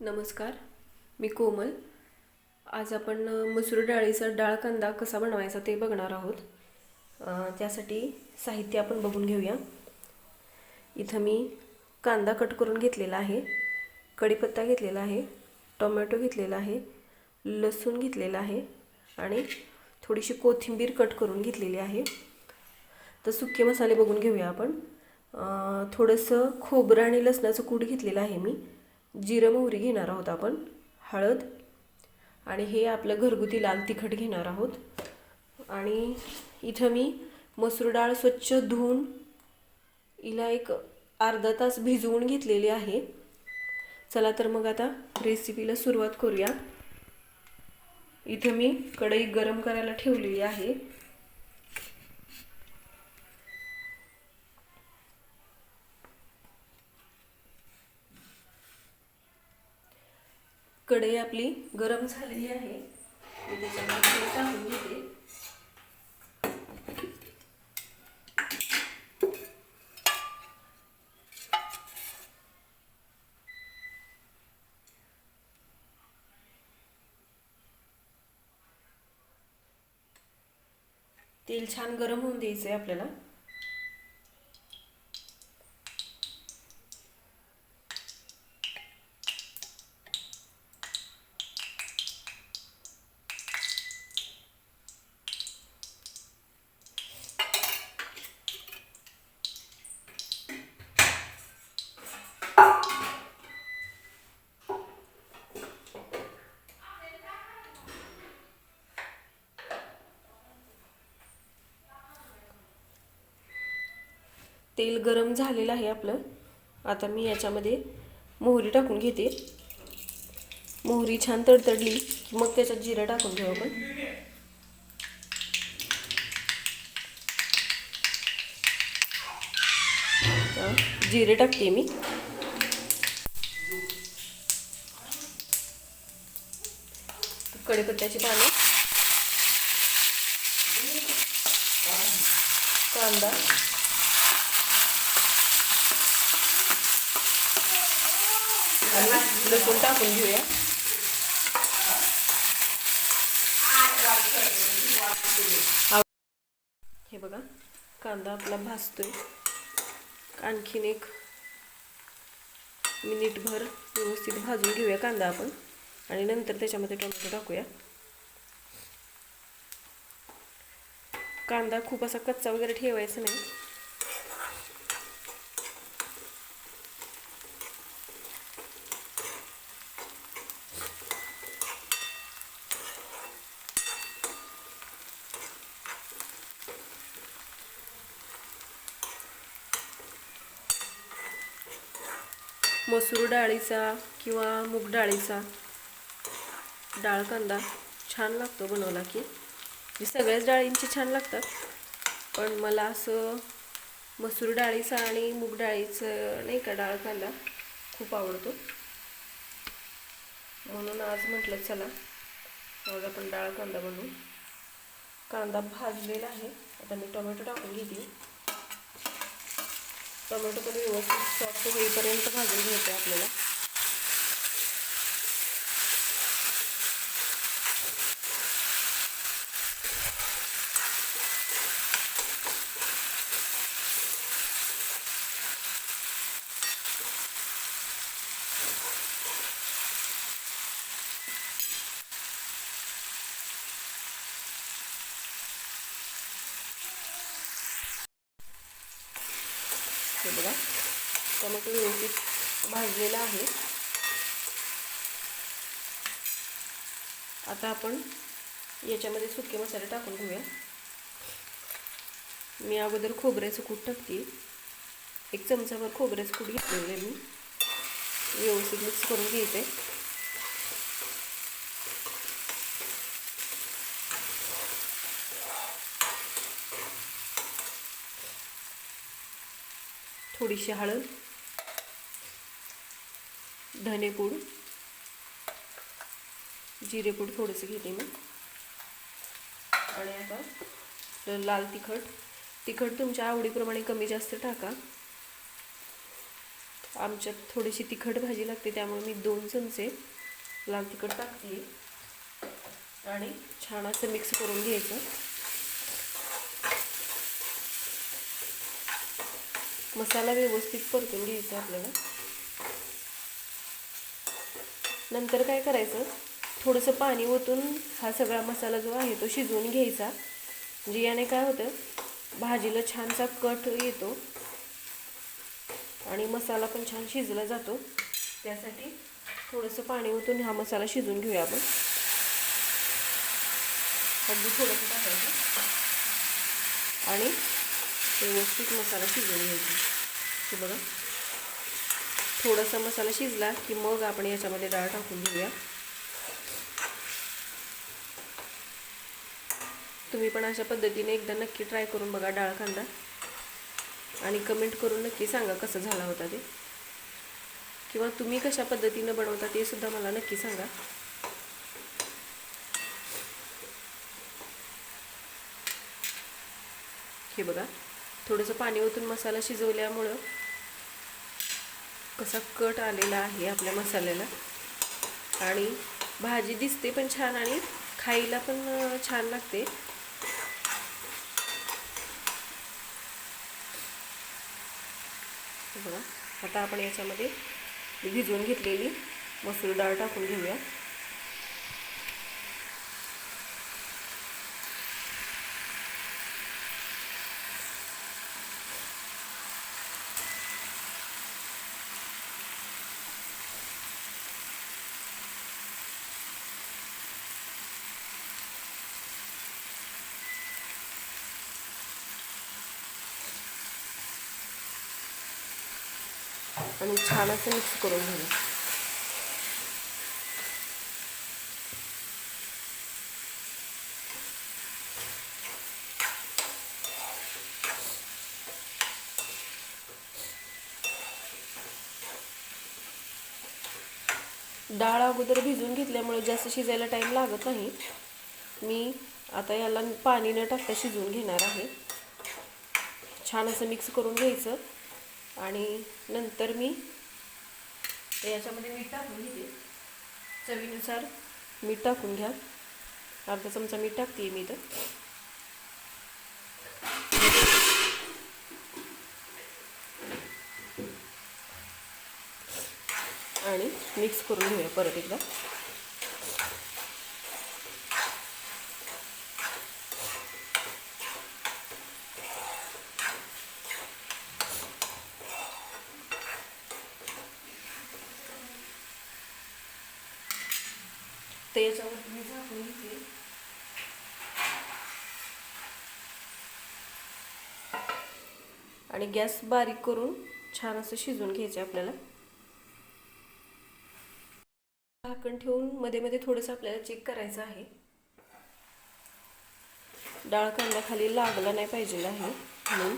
नमस्कार मी कोमल. आज आपण मसूर डाळीचा डाळ कांदा कसा बनवायचा ते बघणार आहोत. त्यासाठी साहित्य आपण बघून घेऊया. इथं मी कांदा कट करून घेतलेला आहे कढीपत्ता घेतलेला आहे टोमॅटो घेतलेला आहे लसूण घेतलेला आहे आणि थोडीशी कोथिंबीर कट करून घेतलेली आहे. तर सुके मसाले बघून घेऊया आपण. थोडंसं खोबरं आणि लसणाचं कूट घेतलेलं आहे मी. जिरं मोहरी घेणार आहोत आपण हळद आणि हे आपलं घरगुती लाल तिखट घेणार आहोत. आणि इथं मी मसूर डाळ स्वच्छ धुवून हिला एक अर्धा तास भिजवून घेतलेली आहे. चला तर मग आता रेसिपीला सुरुवात करूया. इथं मी कढई गरम करायला ठेवलेली आहे. कढई आपली गरम झालेली आहे. मी त्याच्यामध्ये टाकून घेते. तेल छान गरम होऊन द्यायचं आहे आपल्याला. तेल गरम झालेलं आहे आपलं. आता मी याच्यामध्ये मोहरी टाकून घेते. मोहरी छान तडतडली. की मग त्याच्यात जिरं टाकून घेऊ आपण. जिरे टाकते मी. कढीपत्त्याची पानं. कांदा आणि लसूण टाकून घेऊया. हे बघा कांदा आपला भाजतोय. आणखीन एक मिनिटभर व्यवस्थित भाजून घेऊया कांदा आपण. आणि नंतर त्याच्यामध्ये टोमॅटो टाकूया. कांदा खूप असा कच्चा वगैरे ठेवायचा नाही. मसूर डाळीचा किंवा मूग डाळीचा डाळ कांदा छान लागतो बनवला की. म्हणजे सगळ्याच डाळींचे छान लागतात. पण मला असं मसूर डाळीचा आणि मूग डाळीचं नाही का डाळ कांदा खूप आवडतो. म्हणून आज म्हटलं चला आज आपण डाळ कांदा बनवू. कांदा भाजलेला आहे. आता मी टोमॅटो टाकून घेते. टोमॅटो पण व्यवस्थित सॉफ्ट होईपर्यंत भाजून घ्यायचं आहे आपल्याला. हे बघा. टोमॅटो व्यवस्थित भाजलेला आहे. आता आपण याच्यामध्ये सुके मसाले टाकून घेऊया. मी अगोदर खोबऱ्याचं कूट टाकते. एक चमचाभर खोबऱ्याचं कूट घेतलेलं आहे मी. व्यवस्थित मिक्स करून घ्यायचं आहे थोडीशी हळद धनेपूड जिरेपूड थोडंसं घेते मी. आणि आता लाल तिखट. तिखट तुमच्या आवडीप्रमाणे कमी जास्त टाका. आमच्यात थोडीशी तिखट भाजी लागते त्यामुळे मी दोन चमचे लाल तिखट टाकते. आणि छान असं मिक्स करून घ्यायचं. मसाला व्यवस्थित परतून घ्यायचा आपल्याला. नंतर काय करायचं? थोडंसं पाणी ओतून हा सगळा मसाला जो आहे तो शिजवून घ्यायचा. म्हणजे याने काय होतं? भाजीला छानसा कट येतो. आणि मसाला पण छान शिजला जातो. त्यासाठी थोडंसं पाणी ओतून हा मसाला शिजवून घेऊया आपण. अगदी थोडंसं टाकायचं. आणि व्यवस्थित मसाला शिजवून घ्यायचा. हे बघा. थोडासा मसाला शिजला की मग आपण याच्यामध्ये डाळ टाकून घेऊया. तुम्ही पण अशा पद्धतीने एकदा नक्की ट्राय करून बघा डाळ कांदा. आणि कमेंट करून नक्की सांगा कसं झाला होता ते. किंवा तुम्ही कशा पद्धतीनं बनवता ते सुद्धा मला नक्की सांगा. हे बघा. थोडंसं पाणी ओतून मसाला शिजवल्यामुळं कसा कट आलेला आहे आपल्या मसाल्याला. आणि भाजी दिसते पण छान आणि खायला पण छान लागते. बघा आता आपण याच्यामध्ये भिजवून घेतलेली मसूर डाळ टाकून घेऊया. आणि छान असं मिक्स करून घेऊ. डाळ अगोदर भिजवून घेतल्यामुळे जास्त शिजायला टाईम लागत नाही. मी आता याला पाणी न टाकता शिजवून घेणार आहे. छान असं मिक्स करून घ्यायचं. आणि नंतर मी याच्यामध्ये मीठ टाकून घेते. चवीनुसार मीठ टाकून घ्या. अर्धा चमचा मीठ टाकते मी इथं. आणि मिक्स करून घेऊया परत एकदा. तर याच्यावर मी झाकून घेते आणि गॅस बारीक करून छान असं शिजवून घ्यायचं आपल्याला. झाकण ठेवून मध्ये मध्ये थोडंसं आपल्याला चेक करायचं आहे. डाळ कांदा खाली लागला नाही पाहिजे आहे म्हणून.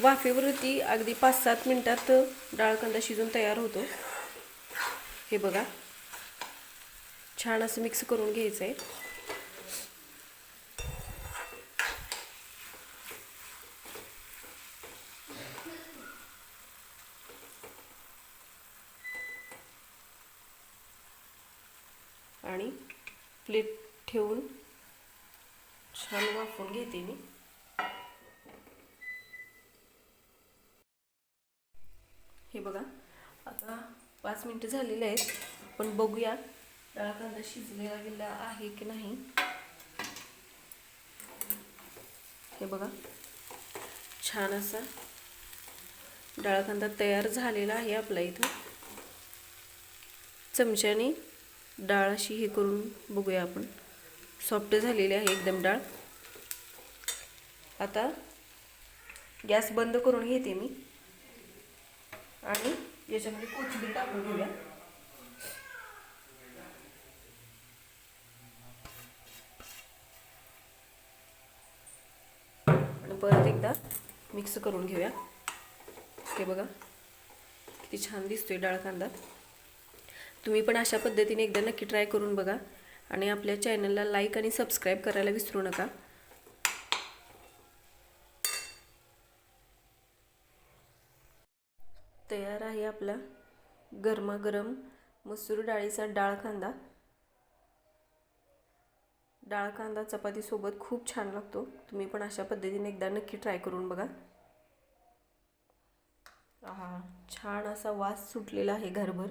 वाफेवरती अगदी पाच सात मिनटात डाळ कांदा शिजून तयार होतो. हे बघा. छान असं मिक्स करून घ्यायचं आहे आणि प्लेट ठेवून छान वाफवून घेते मी. हे बघा आता पाच मिनटं झालेले आहेत पण बघूया डाळ कांदा शिजलेला गेला आहे की नाही? हे बघा. छान असा डाळ कांदा तयार झालेला आहे आपला इथं. चमच्याने डाळ अशी हे करून बघूया आपण. सॉफ्ट झालेली आहे एकदम डाळ. आता गॅस बंद करून घेते मी. आणि याच्यामध्ये कोथिंबीर टाकून घेऊया. परत एकदा मिक्स करून घेऊया. ते बघा किती छान दिसतोय डाळ कांदा. तुम्ही पण अशा पद्धतीने एकदा नक्की ट्राय करून बघा आणि आपल्या चॅनलला लाईक आणि सबस्क्राईब करायला विसरू नका. तयार आहे आपला गरमागरम मसूर डाळीचा डाळ कांदा. डाळ कांदा चपातीसोबत खूप छान लागतो. तुम्ही पण अशा पद्धतीने एकदा नक्की ट्राय करून बघा. हा. छान असा वास सुटलेला आहे घरभर.